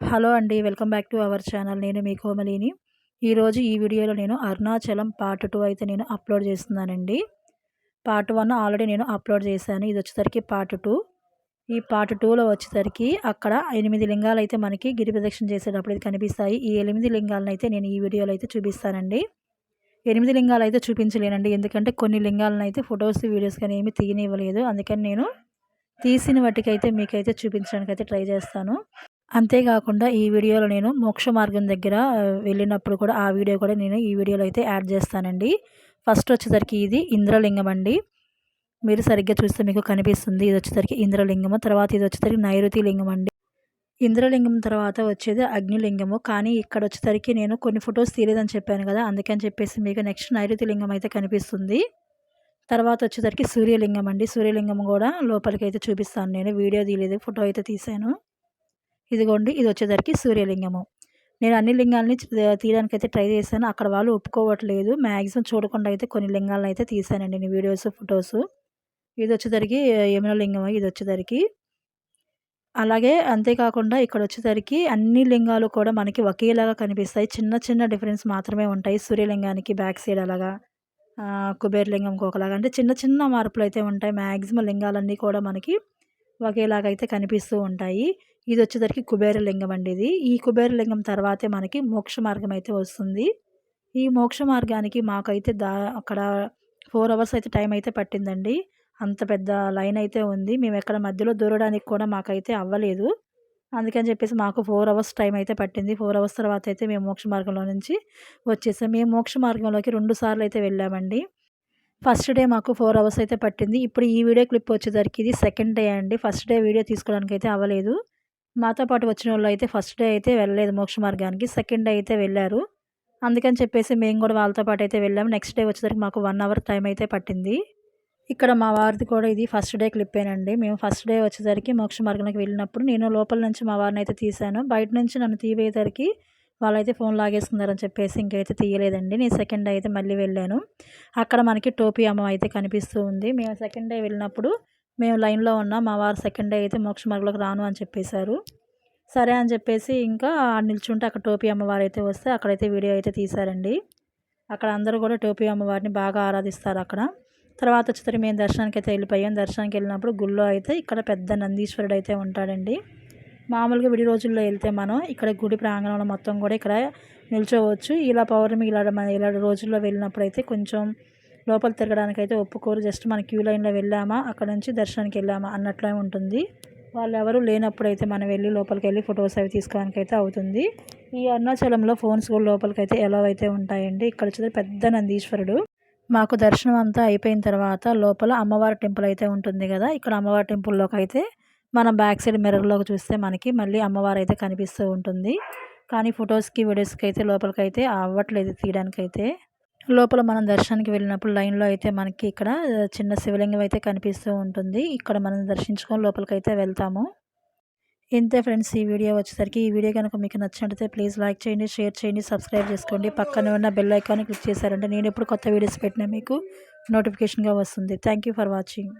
Hello అండి welcome back to our channel. నేను మీ కోమలిని. ఈరోజు ఈ వీడియోలో నేను అరుణాచలం పార్ట్ టూ అయితే నేను అప్లోడ్ చేస్తున్నానండి. పార్ట్ వన్ ఆల్రెడీ నేను అప్లోడ్ చేశాను. ఇది వచ్చేసరికి పార్ట్ టూ. ఈ పార్ట్ టూలో వచ్చేసరికి అక్కడ ఎనిమిది లింగాలు అయితే మనకి గిరి ప్రదక్షిణ చేసేటప్పుడు ఇది కనిపిస్తాయి. ఈ ఎనిమిది లింగాలను అయితే నేను ఈ వీడియోలో అయితే చూపిస్తానండి. ఎనిమిది లింగాలు అయితే చూపించలేనండి. ఎందుకంటే కొన్ని లింగాలను అయితే ఫొటోస్ వీడియోస్ కానీ ఏమి తీయనివ్వలేదు. అందుకని నేను తీసిన వాటికైతే మీకైతే చూపించడానికి అయితే ట్రై చేస్తాను. అంతేకాకుండా ఈ వీడియోలో నేను మోక్ష మార్గం దగ్గర వెళ్ళినప్పుడు కూడా ఆ వీడియో కూడా నేను ఈ వీడియోలో అయితే యాడ్ చేస్తానండి. ఫస్ట్ వచ్చేసరికి ఇది ఇంద్రలింగం అండి. మీరు సరిగ్గా చూస్తే మీకు కనిపిస్తుంది. ఇది వచ్చేసరికి ఇంద్రలింగము తర్వాత ఇది వచ్చేసరికి నైరుతి లింగం అండి. ఇంద్రలింగం తర్వాత వచ్చేది అగ్నిలింగము. కానీ ఇక్కడ వచ్చేసరికి నేను కొన్ని ఫొటోస్ తీయలేదని చెప్పాను కదా అందుకని చెప్పేసి మీకు నెక్స్ట్ నైరుతి లింగం అయితే కనిపిస్తుంది. తర్వాత వచ్చేసరికి సూర్యలింగం అండి. సూర్యలింగం కూడా లోపలికి అయితే చూపిస్తాను నేను. వీడియో తీయలేదు ఫోటో అయితే తీసాను ఇదిగోండి ఇది వచ్చేసరికి సూర్యలింగము. నేను అన్ని లింగాలని తీయడానికి అయితే ట్రై చేశాను. అక్కడ వాళ్ళు ఒప్పుకోవట్లేదు. మ్యాక్సిమం చూడకుండా అయితే కొన్ని లింగాలను అయితే తీసానండి నేను వీడియోస్ ఫొటోస్. ఇది వచ్చేసరికి యమున లింగం ఇది వచ్చేసరికి. అలాగే అంతేకాకుండా ఇక్కడ వచ్చేసరికి అన్ని లింగాలు కూడా మనకి ఒకేలాగా కనిపిస్తాయి. చిన్న చిన్న డిఫరెన్స్ మాత్రమే ఉంటాయి. సూర్యలింగానికి బ్యాక్ సైడ్ అలాగా కుబేరలింగంకి ఒకలాగా అంటే చిన్న చిన్న మార్పులు అయితే ఉంటాయి. మ్యాక్సిమం లింగాలన్నీ కూడా మనకి ఒకేలాగా అయితే కనిపిస్తూ ఉంటాయి. ఇది వచ్చేసరికి కుబేరలింగం అండి ఇది. ఈ కుబేరలింగం తర్వాతే మనకి మోక్ష మార్గం అయితే వస్తుంది. ఈ మోక్ష మార్గానికి మాకైతే దా అక్కడ ఫోర్ అవర్స్ అయితే టైం అయితే పట్టిందండి. అంత పెద్ద లైన్ అయితే ఉంది. మేము ఎక్కడ మధ్యలో దూరడానికి కూడా మాకైతే అవ్వలేదు. అందుకని చెప్పేసి మాకు ఫోర్ అవర్స్ టైం అయితే పట్టింది. ఫోర్ అవర్స్ తర్వాత అయితే మేము మోక్ష మార్గంలో నుంచి వచ్చేసాం. మేము మోక్ష మార్గంలోకి రెండు సార్లు అయితే వెళ్ళామండి. ఫస్ట్ డే మాకు ఫోర్ అవర్స్ అయితే పట్టింది. ఇప్పుడు ఈ వీడియో క్లిప్ వచ్చేసరికి ఇది సెకండ్ డే అండి. ఫస్ట్ డే వీడియో తీసుకోవడానికి అయితే అవ్వలేదు. మాతో పాటు వచ్చిన వాళ్ళు అయితే ఫస్ట్ డే అయితే వెళ్ళలేదు మోక్ష మార్గానికి సెకండ్ డే అయితే వెళ్ళారు. అందుకని చెప్పేసి మేము కూడా వాళ్ళతో పాటు అయితే వెళ్ళాము నెక్స్ట్ డే వచ్చేసరికి మాకు వన్ అవర్ టైం అయితే పట్టింది. ఇక్కడ మా వారిది కూడా ఇది ఫస్ట్ డే క్లిప్పేనండి మేము ఫస్ట్ డే వచ్చేసరికి మోక్ష మార్గానికి వెళ్ళినప్పుడు నేను లోపల నుంచి మా వారిని అయితే తీశాను. బయట నుంచి నన్ను తీవేసరికి వాళ్ళైతే ఫోన్ లాగేసుకున్నారని చెప్పేసి ఇంకైతే తీయలేదండి. నేను సెకండ్ డే అయితే మళ్ళీ వెళ్ళాను. అక్కడ మనకి టోపీ అమ్మ అయితే కనిపిస్తూ ఉంది. మేము సెకండ్ డే వెళ్ళినప్పుడు మేము లైన్లో ఉన్నాం మా వారు సెకండ్ డే అయితే మోక్ష మార్గంలోకి రాను అని చెప్పేశారు. సరే అని చెప్పేసి ఇంకా నిల్చుంటే అక్కడ టోపీ అమ్మవారు అయితే వస్తే అక్కడైతే వీడియో అయితే తీశారండి. అక్కడ అందరూ కూడా టోపీ అమ్మవారిని బాగా ఆరాధిస్తారు అక్కడ. తర్వాత వచ్చేసరి మేము దర్శనానికి అయితే వెళ్ళిపోయాం. దర్శనానికి వెళ్ళినప్పుడు గుళ్ళో అయితే ఇక్కడ పెద్ద నందీశ్వరుడు అయితే ఉంటాడండి. మామూలుగా విడి రోజుల్లో వెళ్తే మనం ఇక్కడ గుడి ప్రాంగణంలో మొత్తం కూడా ఇక్కడ నిల్చోవచ్చు. ఇలా పౌర్ణమి ఇలా ఇలా రోజుల్లో వెళ్ళినప్పుడు అయితే కొంచెం లోపల తిరగడానికి అయితే ఒప్పుకోరు. జస్ట్ మన క్యూ లైన్లో వెళ్ళామా అక్కడ నుంచి దర్శనానికి వెళ్ళామా అన్నట్లే ఉంటుంది. వాళ్ళు ఎవరు లేనప్పుడైతే మనం వెళ్ళి లోపలికి వెళ్ళి ఫొటోస్ అవి తీసుకోవడానికి అయితే అవుతుంది. ఈ అరుణాచలంలో ఫోన్స్ కూడా లోపలికి అయితే ఎలా అయితే ఉంటాయండి. ఇక్కడ వచ్చేది పెద్ద నందీశ్వరుడు. మాకు దర్శనం అంతా అయిపోయిన తర్వాత లోపల అమ్మవారి టెంపుల్ అయితే ఉంటుంది కదా. ఇక్కడ అమ్మవారి టెంపుల్లోకి అయితే మనం బ్యాక్ సైడ్ మిర్రర్లోకి చూస్తే మనకి మళ్ళీ అమ్మవారు అయితే కనిపిస్తూ ఉంటుంది. కానీ ఫొటోస్కి వీడియోస్కి అయితే లోపలికి అయితే అవ్వట్లేదు తీయడానికైతే. లోపల మనం దర్శనానికి వెళ్ళినప్పుడు లైన్లో అయితే మనకి ఇక్కడ చిన్న శివలింగం అయితే కనిపిస్తూ ఉంటుంది. ఇక్కడ మనం దర్శించుకొని లోపలికైతే వెళ్తాము. ఇంతే ఫ్రెండ్స్ ఈ వీడియో వచ్చేసరికి. ఈ వీడియో కనుక మీకు నచ్చినట్లయితే ప్లీజ్ లైక్ చేయండి షేర్ చేయండి సబ్స్క్రైబ్ చేసుకోండి. పక్కన ఉన్న బెల్ ఐకాన్ క్లిక్ చేశారంటే నేను ఎప్పుడు కొత్త వీడియోస్ పెట్టినా మీకు నోటిఫికేషన్గా వస్తుంది. Thank for watching.